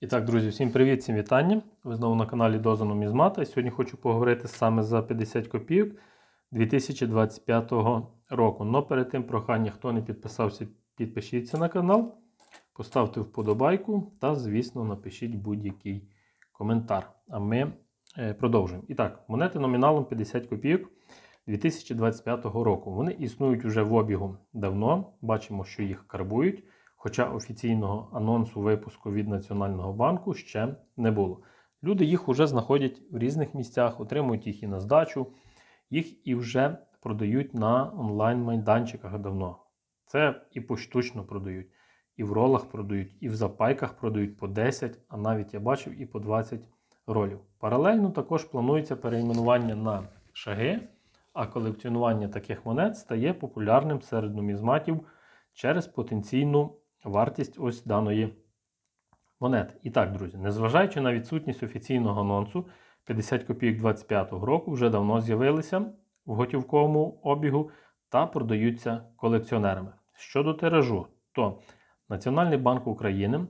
І так, друзі, всім привіт, всім вітання. Ви знову на каналі Доза Нумізмата. Сьогодні хочу поговорити саме за 50 копійок 2025 року. Но перед тим прохання, хто не підписався, підпишіться на канал, поставте вподобайку та, звісно, напишіть будь-який коментар. А ми е, продовжуємо. І так, монети номіналом 50 копійок 2025 року. Вони існують вже в обігу давно. Бачимо, що їх карбують. Хоча офіційного анонсу випуску від Національного банку ще не було. Люди їх вже знаходять в різних місцях, отримують їх і на здачу, їх і вже продають на онлайн-майданчиках давно. Це і поштучно продають, і в ролах продають, і в запайках продають по 10, а навіть я бачив і по 20 ролів. Паралельно також планується перейменування на шаги, а колекціонування таких монет стає популярним серед нумізматів через потенційну вартість ось даної монети. І так, друзі, незважаючи на відсутність офіційного анонсу, 50 копійок 25 року вже давно з'явилися в готівковому обігу та продаються колекціонерами. Щодо тиражу, то Національний банк України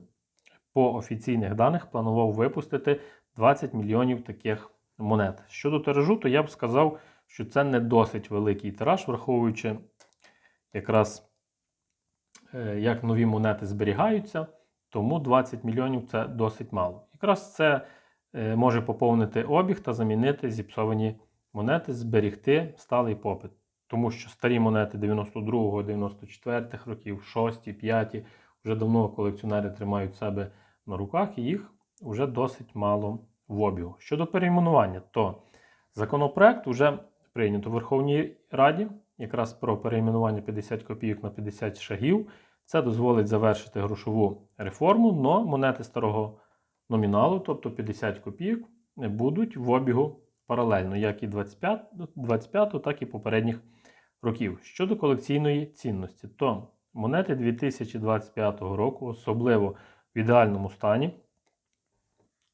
по офіційних даних планував випустити 20 мільйонів таких монет. Щодо тиражу, то я б сказав, що це не досить великий тираж, враховуючи якраз як нові монети зберігаються, тому 20 мільйонів це досить мало. Якраз це е, може поповнити обіг та замінити зіпсовані монети, зберігти сталий попит. Тому що старі монети 92-го, 94-х років, 6, 5 вже давно колекціонери тримають себе на руках, і їх вже досить мало в обігу. Щодо перейменування, то законопроект вже прийнято в Верховній Раді, якраз про перейменування 50 копійок на 50 шагів. Це дозволить завершити грошову реформу, але монети старого номіналу, тобто 50 копійок, будуть в обігу паралельно, як і 25, 25 так і попередніх років. Щодо колекційної цінності, то монети 2025 року, особливо в ідеальному стані,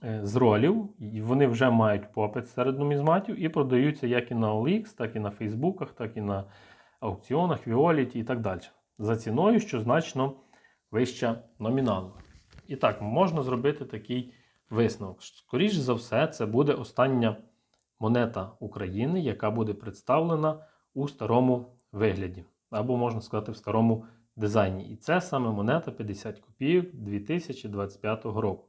з ролів, і вони вже мають попит серед нумізматів і продаються як і на OLX, так і на Фейсбуках, так і на аукціонах, Віоліті і так далі. За ціною, що значно вища номіналу. І так, можна зробити такий висновок. Скоріш за все, це буде остання монета України, яка буде представлена у старому вигляді, або, можна сказати, в старому дизайні. І це саме монета 50 копійок 2025 року.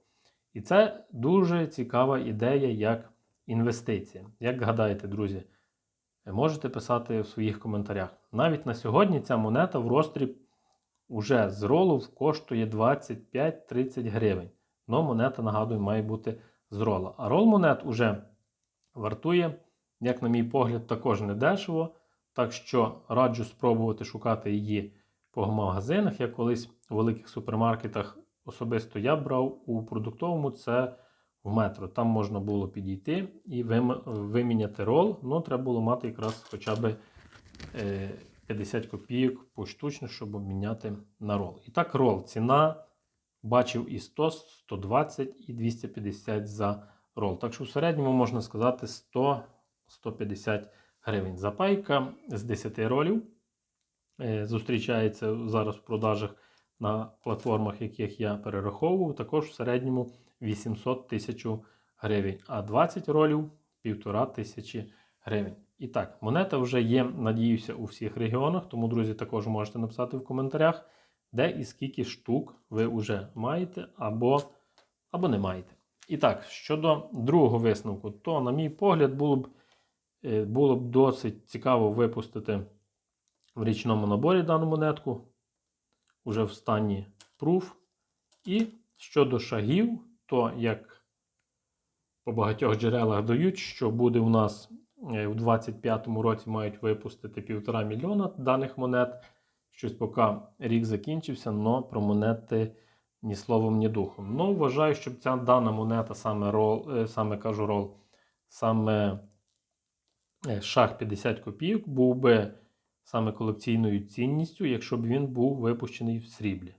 І це дуже цікава ідея як інвестиція. Як гадаєте, друзі, можете писати в своїх коментарях. Навіть на сьогодні ця монета в розстріб уже з ролу коштує 25-30 гривень. Но монета, нагадую, має бути з рола. А рол монет уже вартує, як на мій погляд, також недешево. Так що раджу спробувати шукати її по магазинах. Я колись у великих супермаркетах особисто я брав у продуктовому це в метро. Там можна було підійти і виміняти рол. Ну, треба було мати якраз хоча б 50 копійок поштучно, щоб обміняти на рол. І так, рол. Ціна бачив і 100, 120 і 250 за рол. Так що в середньому можна сказати 100-150 гривень. Запайка з 10 ролів. Е, зустрічається зараз в продажах на платформах, яких я перераховував, також в середньому 800 тисяч гривень, а 20 ролів 1500 тисячі гривень. І так, монета вже є, надіюся, у всіх регіонах, тому, друзі, також можете написати в коментарях, де і скільки штук ви вже маєте або, або не маєте. І так, щодо другого висновку, то, на мій погляд, було б е, було б досить цікаво випустити в річному наборі дану монетку уже в стані proof. І щодо шагів, то як по багатьох джерелах дають, що буде у нас е, в 2025 році мають випустити півтора мільйона даних монет. Щось поки рік закінчився, але про монети ні словом, ні духом. Ну, вважаю, щоб ця дана монета, саме рол, е, саме кажу рол, саме е, шах 50 копійок, був би саме колекційною цінністю, якщо б він був випущений в сріблі.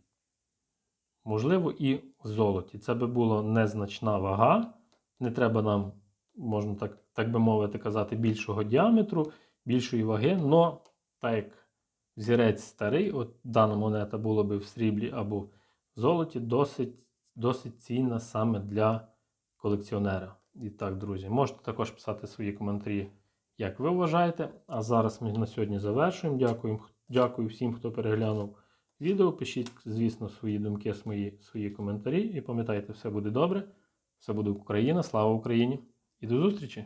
Можливо, і в золоті. Це би була незначна вага. Не треба нам, можна так так би мовити, казати, більшого діаметру, більшої ваги. Но так як зірець старий, от дана монета була би в сріблі або в золоті, досить досить цінна саме для колекціонера. І так, друзі, можете також писати свої коментарі, як ви вважаєте. А зараз ми на сьогодні завершуємо. Дякую, дякую всім, хто переглянув відео. Пишіть, звісно, свої думки, свої, свої коментарі. І пам'ятайте, все буде добре. Все буде Україна. Слава Україні! І до зустрічі!